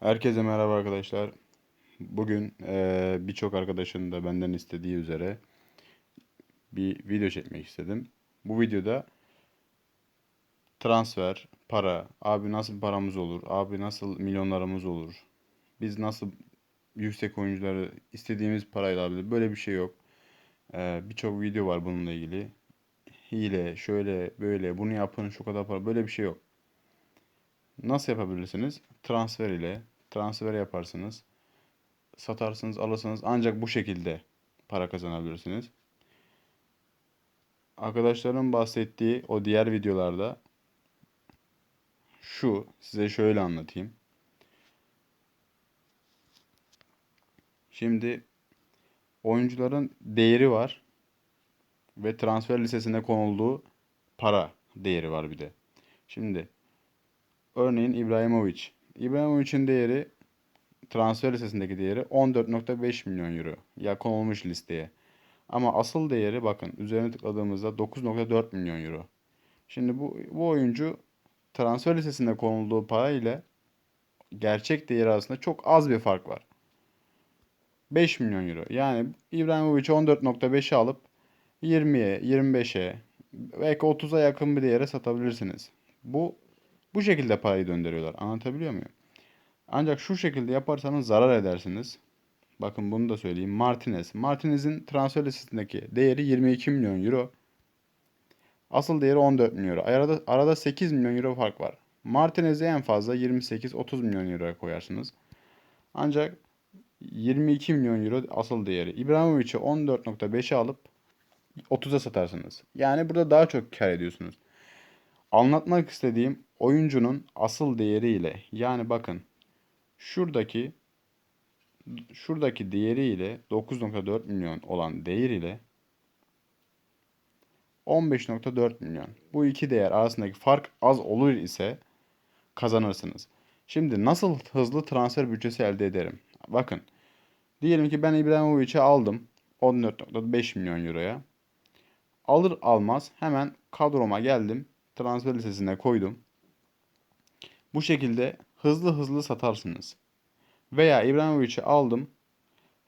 Herkese merhaba arkadaşlar. Bugün eee, birçok arkadaşın da benden istediği üzere bir video çekmek istedim. Bu videoda transfer, para, abi nasıl paramız olur, abi nasıl milyonlarımız olur, biz nasıl yüksek oyuncuları istediğimiz parayla alabilir, böyle bir şey yok. Eee, birçok video var bununla ilgili. Hile, şöyle, böyle, bunu yapın, şu kadar para, böyle bir şey yok. Nasıl yapabilirsiniz? Transfer ile transfer yaparsınız. Satarsınız, alırsınız. Ancak bu şekilde para kazanabilirsiniz. Arkadaşlarım bahsettiği o diğer videolarda şu size şöyle anlatayım. Şimdi oyuncuların değeri var ve transfer listesine konulduğu para değeri var bir de. Şimdi örneğin İbrahimovic. İbrahimovic'in değeri transfer listesindeki değeri 14.5 milyon euro. Ya konulmuş listeye. Ama asıl değeri bakın üzerine tıkladığımızda 9.4 milyon euro. Şimdi bu, bu oyuncu transfer listesinde konulduğu para ile gerçek değeri arasında çok az bir fark var. 5 milyon euro. Yani İbrahimovic'i 14.5'e alıp 20'ye, 25'e belki 30'a yakın bir değere satabilirsiniz. Bu bu şekilde parayı döndürüyorlar. Anlatabiliyor muyum? Ancak şu şekilde yaparsanız zarar edersiniz. Bakın bunu da söyleyeyim. Martinez. Martinez'in transfer listesindeki değeri 22 milyon euro. Asıl değeri 14 milyon euro. Arada, arada 8 milyon euro fark var. Martinez'i en fazla 28-30 milyon euroya koyarsınız. Ancak 22 milyon euro asıl değeri. İbrahimovic'i 14.5'e alıp 30'a satarsınız. Yani burada daha çok kar ediyorsunuz. Anlatmak istediğim oyuncunun asıl değeriyle yani bakın şuradaki şuradaki değeriyle 9.4 milyon olan değer ile 15.4 milyon. Bu iki değer arasındaki fark az olur ise kazanırsınız. Şimdi nasıl hızlı transfer bütçesi elde ederim? Bakın. Diyelim ki ben İbrahimovic'i aldım 14.5 milyon euroya. Alır almaz hemen kadroma geldim. Transfer listesine koydum. Bu şekilde hızlı hızlı satarsınız. Veya İbrahimovic'i aldım.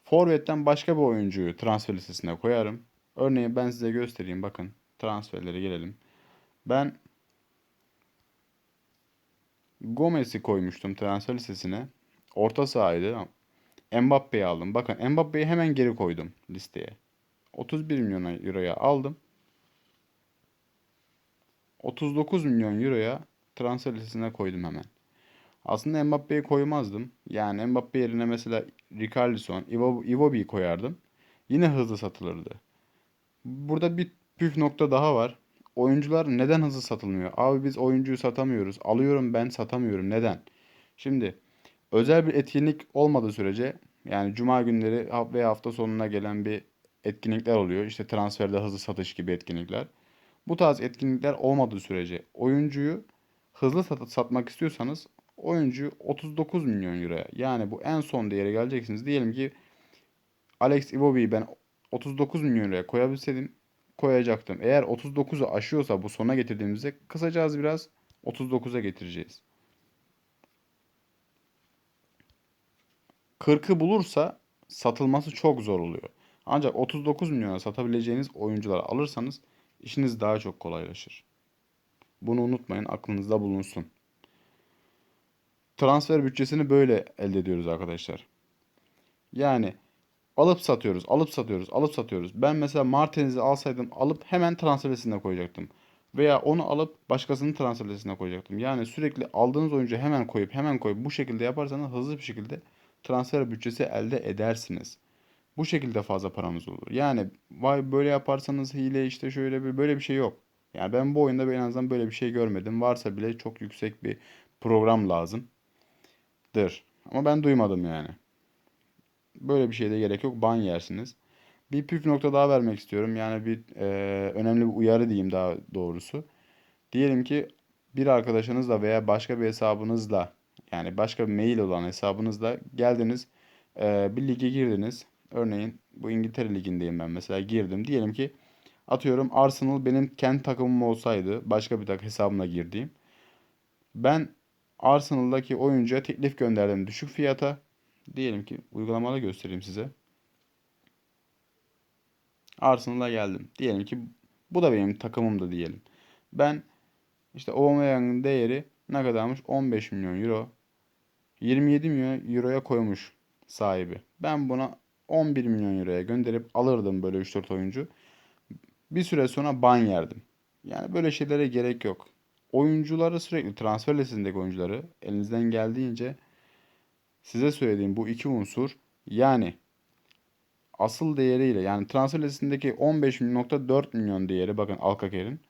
Forvet'ten başka bir oyuncuyu transfer listesine koyarım. Örneğin ben size göstereyim. Bakın transferlere gelelim. Ben Gomez'i koymuştum transfer listesine. Orta sahaydı. Mbappe'yi aldım. Bakın Mbappe'yi hemen geri koydum listeye. 31 milyon euroya aldım. 39 milyon euroya transfer listesine koydum hemen. Aslında Mbappe'yi koymazdım. Yani Mbappe yerine mesela Richarlison, Iwo- Iwobi'yi koyardım. Yine hızlı satılırdı. Burada bir püf nokta daha var. Oyuncular neden hızlı satılmıyor? Abi biz oyuncuyu satamıyoruz. Alıyorum ben satamıyorum. Neden? Şimdi özel bir etkinlik olmadığı sürece yani cuma günleri ve hafta sonuna gelen bir etkinlikler oluyor. İşte transferde hızlı satış gibi etkinlikler. Bu tarz etkinlikler olmadığı sürece oyuncuyu hızlı sat satmak istiyorsanız oyuncuyu 39 milyon euroya yani bu en son değere geleceksiniz. Diyelim ki Alex Iwobi'yi ben 39 milyon liraya koyabilseydim koyacaktım. Eğer 39'u aşıyorsa bu sona getirdiğimizde kısacağız biraz 39'a getireceğiz. 40'ı bulursa satılması çok zor oluyor. Ancak 39 milyona satabileceğiniz oyuncuları alırsanız işiniz daha çok kolaylaşır. Bunu unutmayın, aklınızda bulunsun. Transfer bütçesini böyle elde ediyoruz arkadaşlar. Yani alıp satıyoruz, alıp satıyoruz, alıp satıyoruz. Ben mesela Martinez'i alsaydım alıp hemen transfer listesine koyacaktım. Veya onu alıp başkasının transfer listesine koyacaktım. Yani sürekli aldığınız oyuncu hemen koyup hemen koyup bu şekilde yaparsanız hızlı bir şekilde transfer bütçesi elde edersiniz. Bu şekilde fazla paranız olur. Yani vay böyle yaparsanız hile işte şöyle bir böyle bir şey yok. Yani ben bu oyunda en azından böyle bir şey görmedim. Varsa bile çok yüksek bir program lazım. Dır. Ama ben duymadım yani. Böyle bir şeye gerek yok. Ban yersiniz. Bir püf nokta daha vermek istiyorum. Yani bir e, önemli bir uyarı diyeyim daha doğrusu. Diyelim ki bir arkadaşınızla veya başka bir hesabınızla yani başka bir mail olan hesabınızla geldiniz e, bir lige girdiniz. Örneğin bu İngiltere ligindeyim ben mesela girdim. Diyelim ki atıyorum Arsenal benim kendi takımım olsaydı başka bir tak hesabımla girdiğim. Ben Arsenal'daki oyuncuya teklif gönderdim düşük fiyata. Diyelim ki uygulamada göstereyim size. Arsenal'a geldim. Diyelim ki bu da benim takımımda diyelim. Ben işte Aubameyang'ın değeri ne kadarmış? 15 milyon euro. 27 milyon euroya koymuş sahibi. Ben buna 11 milyon euroya gönderip alırdım böyle 3-4 oyuncu. Bir süre sonra ban yerdim. Yani böyle şeylere gerek yok. Oyuncuları sürekli transfer listesindeki oyuncuları elinizden geldiğince size söylediğim bu iki unsur yani asıl değeriyle yani transfer listesindeki 15.4 milyon değeri bakın Alkaker'in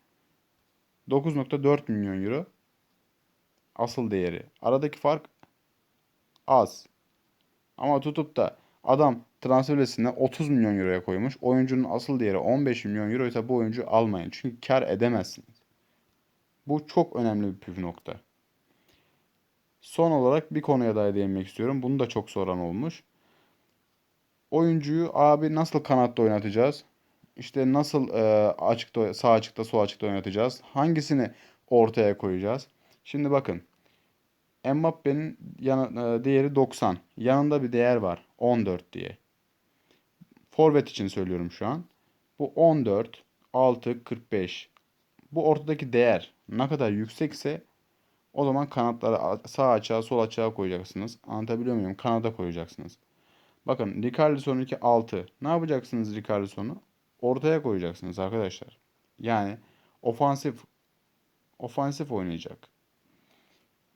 9.4 milyon euro asıl değeri. Aradaki fark az. Ama tutup da adam transfer listesine 30 milyon euroya koymuş. Oyuncunun asıl değeri 15 milyon euro ise bu oyuncu almayın. Çünkü kar edemezsiniz. Bu çok önemli bir püf nokta. Son olarak bir konuya daha değinmek istiyorum. Bunu da çok soran olmuş. Oyuncuyu abi nasıl kanatta oynatacağız? İşte nasıl e, açıkta, sağ açıkta, sol açıkta oynatacağız? Hangisini ortaya koyacağız? Şimdi bakın. Mbappe'nin yana, e, değeri 90. Yanında bir değer var. 14 diye. Forvet için söylüyorum şu an. Bu 14, 6, 45. Bu ortadaki değer ne kadar yüksekse o zaman kanatları sağ açığa sol açığa koyacaksınız. Anlatabiliyor muyum? Kanada koyacaksınız. Bakın Richarlison'un 2 6. Ne yapacaksınız Richarlison'u? Ortaya koyacaksınız arkadaşlar. Yani ofansif ofansif oynayacak.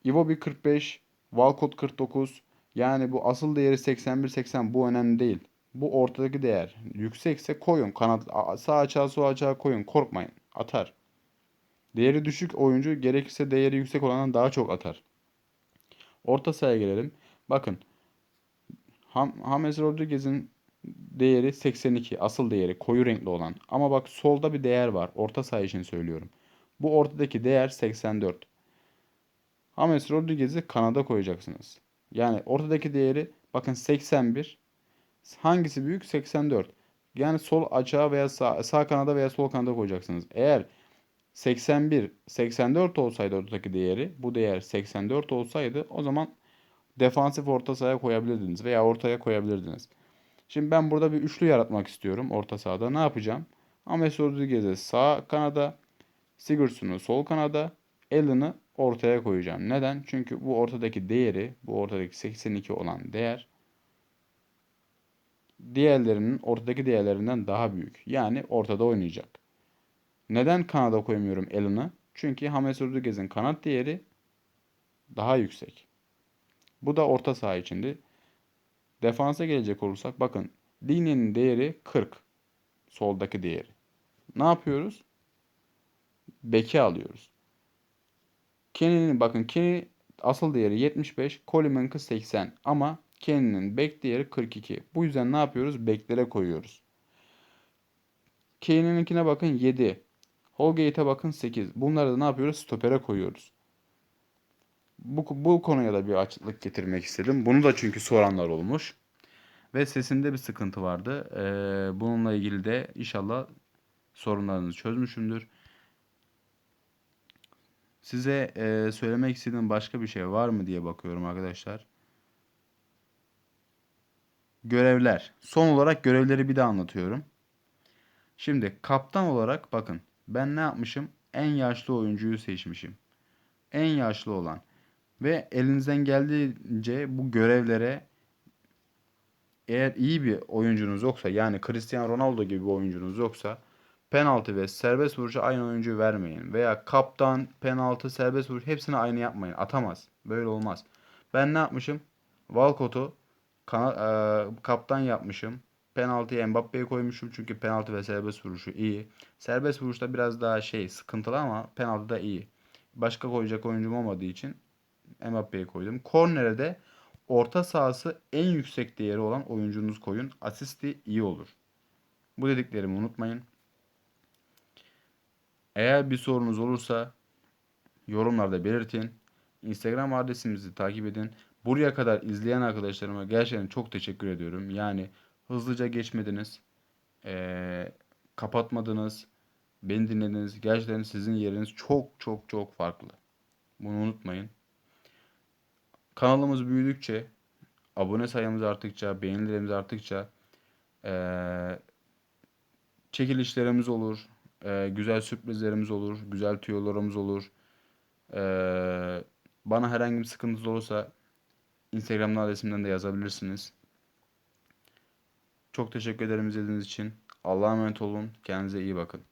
Iwobi 45, Walcott 49. Yani bu asıl değeri 81-80 bu önemli değil. Bu ortadaki değer yüksekse koyun. Kanat sağ açığa sol açığa koyun. Korkmayın. Atar. Değeri düşük oyuncu gerekirse değeri yüksek olandan daha çok atar. Orta sahaya gelelim. Bakın. James Rodriguez'in değeri 82. Asıl değeri koyu renkli olan. Ama bak solda bir değer var. Orta saha için söylüyorum. Bu ortadaki değer 84. James Rodriguez'i kanada koyacaksınız. Yani ortadaki değeri bakın 81. Hangisi büyük? 84. Yani sol açığa veya sağ, sağ kanada veya sol kanada koyacaksınız. Eğer 81, 84 olsaydı ortadaki değeri, bu değer 84 olsaydı o zaman defansif orta sahaya koyabilirdiniz veya ortaya koyabilirdiniz. Şimdi ben burada bir üçlü yaratmak istiyorum orta sahada. Ne yapacağım? Ames Rodriguez'i sağ kanada, Sigurdsson'u sol kanada, Allen'ı ortaya koyacağım. Neden? Çünkü bu ortadaki değeri, bu ortadaki 82 olan değer diğerlerinin ortadaki değerlerinden daha büyük. Yani ortada oynayacak. Neden kanada koymuyorum Allen'ı? Çünkü James Rodriguez'in kanat değeri daha yüksek. Bu da orta saha içindi. Defansa gelecek olursak bakın Linye'nin değeri 40. Soldaki değeri. Ne yapıyoruz? Beki alıyoruz. Kenny'nin bakın Kenny asıl değeri 75. Coleman'ın 80. Ama Kenny'nin bek değeri 42. Bu yüzden ne yapıyoruz? Beklere koyuyoruz. Kane'inkine bakın 7. Holgate'e bakın 8. Bunları da ne yapıyoruz? Stopere koyuyoruz. Bu, bu konuya da bir açıklık getirmek istedim. Bunu da çünkü soranlar olmuş. Ve sesinde bir sıkıntı vardı. Ee, bununla ilgili de inşallah sorunlarınızı çözmüşümdür. Size e, söylemek istediğim başka bir şey var mı diye bakıyorum arkadaşlar. Görevler. Son olarak görevleri bir de anlatıyorum. Şimdi kaptan olarak bakın ben ne yapmışım? En yaşlı oyuncuyu seçmişim. En yaşlı olan. Ve elinizden geldiğince bu görevlere eğer iyi bir oyuncunuz yoksa yani Cristiano Ronaldo gibi bir oyuncunuz yoksa penaltı ve serbest vuruşu aynı oyuncuyu vermeyin. Veya kaptan, penaltı, serbest vuruş hepsini aynı yapmayın. Atamaz. Böyle olmaz. Ben ne yapmışım? Walcott'u e, kaptan yapmışım. Penaltıyı Mbappe'ye koymuşum çünkü penaltı ve serbest vuruşu iyi. Serbest vuruşta biraz daha şey sıkıntılı ama penaltı da iyi. Başka koyacak oyuncum olmadığı için Mbappe'ye koydum. Korner'e de orta sahası en yüksek değeri olan oyuncunuz koyun. Asisti iyi olur. Bu dediklerimi unutmayın. Eğer bir sorunuz olursa yorumlarda belirtin. Instagram adresimizi takip edin. Buraya kadar izleyen arkadaşlarıma gerçekten çok teşekkür ediyorum. Yani hızlıca geçmediniz. Ee, kapatmadınız. Beni dinlediniz. Gerçekten sizin yeriniz çok çok çok farklı. Bunu unutmayın. kanalımız büyüdükçe, abone sayımız arttıkça, beğenilerimiz arttıkça eee, çekilişlerimiz olur, eee, güzel sürprizlerimiz olur, güzel tüyolarımız olur. Eee, bana herhangi bir sıkıntınız olursa Instagram adresimden de yazabilirsiniz. Çok teşekkür ederim izlediğiniz için. Allah'a emanet olun. Kendinize iyi bakın.